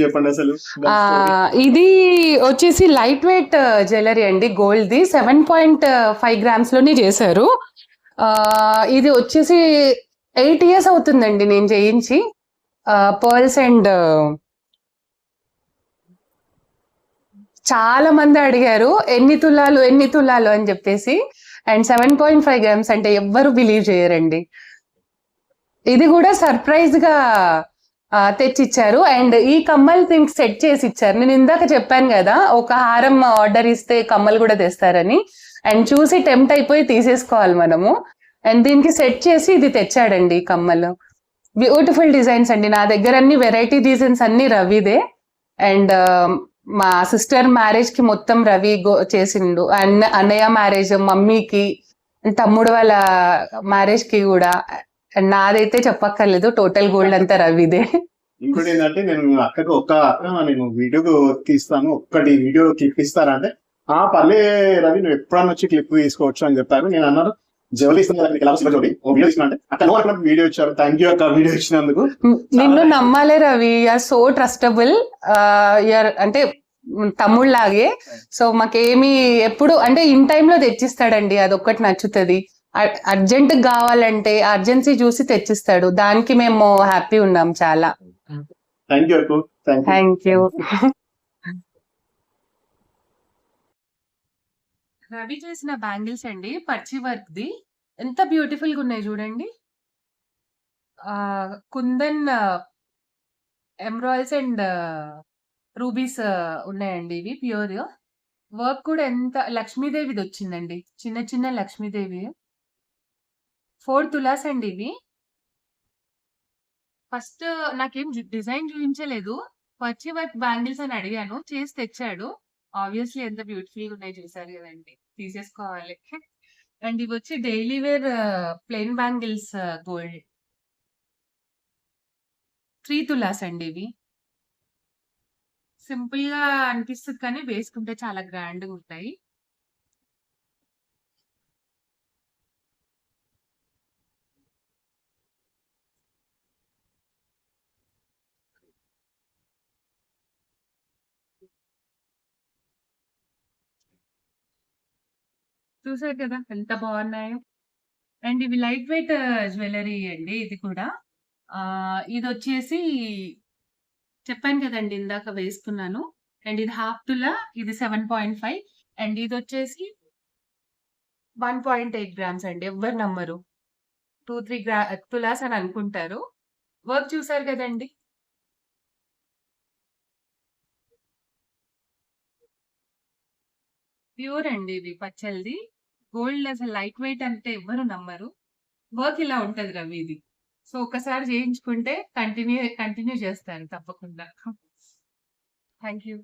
చెప్పండి అసలు? ఇది వచ్చేసి లైట్ వెయిట్ జ్యువెలరీ అండి gold the seven point five గ్రామ్స్లోనే చేశారు ఇది వచ్చేసి ఎయిట్ ఇయర్స్ అవుతుందండి నేను చేయించి. పర్ల్స్ అండ్ చాలా మంది అడిగారు ఎన్ని తులాలు ఎన్ని తులాలు అని చెప్పేసి. And seven point five grams అంటే ఎవ్వరు బిలీవ్ చేయరండి. ఇది కూడా సర్ప్రైజ్గా తెచ్చిచ్చారు. అండ్ ఈ కమ్మలు దీనికి సెట్ చేసి ఇచ్చారు. నేను ఇందాక చెప్పాను కదా ఒక హారం ఆర్డర్ ఇస్తే కమ్మలు కూడా తెస్తారని. అండ్ చూసి టెంప్ట్ అయిపోయి తీసేసుకోవాలి మనము. అండ్ దీనికి సెట్ చేసి ఇది తెచ్చాడండి ఈ కమ్మలు బ్యూటిఫుల్ డిజైన్స్ అండి. నా దగ్గర అన్ని వెరైటీ డిజైన్స్ అన్ని రవిదే. అండ్ మా సిస్టర్ మ్యారేజ్కి మొత్తం రవి గో చేసిండు. అన్న అన్నయ్య మ్యారేజ్ మమ్మీకి తమ్ముడు వాళ్ళ మ్యారేజ్కి కూడా నాదైతే చెప్పక్కర్లేదు టోటల్ గోల్డ్ అంతా రవిదే. ఇంకోటి ఏంటంటే నేను అక్కకు ఒక్క నేను వీడియో తీస్తాను ఒక్కటి వీడియో క్లిప్ ఇస్తారా అంటే ఆ పర్లే రవి నువ్వు ఎప్పుడన్నా వచ్చి క్లిప్ తీసుకోవచ్చు అని చెప్పారు. నేను అన్నాను వీడియో ఇచ్చారు థ్యాంక్ యూ అక్క వీడియో ఇచ్చినందుకు. నిన్ను నమ్మాలే రవి ఆర్ సో ట్రస్టబుల్ యర్ అంటే తమ్ముళ్ళలాగే. సో మాకేమి ఎప్పుడు అంటే ఇన్లో తెచ్చిస్తాడండి అదొక్కటి నచ్చుతుంది. అర్జెంట్ కావాలంటే అర్జెన్సీ చూసి తెచ్చిస్తాడు. దానికి మేము హ్యాపీ ఉన్నాం చాలా. థ్యాంక్ యూ రవి చేసిన బ్యాంగిల్స్ అండి పచ్చి వర్క్ ది ఎంత బ్యూటిఫుల్గా ఉన్నాయి చూడండి. కుందన్ ఎమరాల్స్ అండ్ రూబీస్ ఉన్నాయండి ఇవి ప్యూర్. వర్క్ కూడా ఎంత లక్ష్మీదేవిది వచ్చిందండి. చిన్న చిన్న లక్ష్మీదేవి. ఫోర్ తులాస్ అండి ఇవి. ఫస్ట్ నాకేం డిజైన్ చూపించలేదు. పచ్చి వర్క్ బ్యాంగిల్స్ అని అడిగాను. చేసి తెచ్చాడు. ఆబ్వియస్లీ ఎంత బ్యూటిఫుల్గా ఉన్నాయి చూసారు కదండి. తీసేసుకోవాలి. అండ్ ఇవి వచ్చి daily wear plain bangles gold. Three tolas అండి ఇవి. సింపుల్గా అనిపిస్తుంది కానీ వేసుకుంటే చాలా గ్రాండ్గా ఉంటాయి. చూసారు కదా ఎంత బాగున్నాయో. అండ్ ఇవి లైట్ వెయిట్ జ్యువెలరీ అండి ఇది కూడా. ఇది వచ్చేసి చెప్పాను కదండి ఇందాక వేసుకున్నాను. అండ్ ఇది హాఫ్ తులా ఇది సెవెన్ పాయింట్ ఫైవ్. అండ్ ఇది వచ్చేసి వన్ పాయింట్ ఎయిట్ గ్రామ్స్ అండి ఎవ్వరు నమ్మరు. టూ త్రీ గ్రా తులాస్ అని అనుకుంటారు. వర్క్ చూసారు కదండి. ప్యూర్ అండి ఇది పచ్చల్ది గోల్డ్ అసలు లైట్ వెయిట్ అంటే ఎవ్వరు నమ్మరు. వర్క్ ఇలా ఉంటది రవి ఇది. సో ఒకసారి చేయించుకుంటే కంటిన్యూ కంటిన్యూ చేస్తారు తప్పకుండా. Thank you.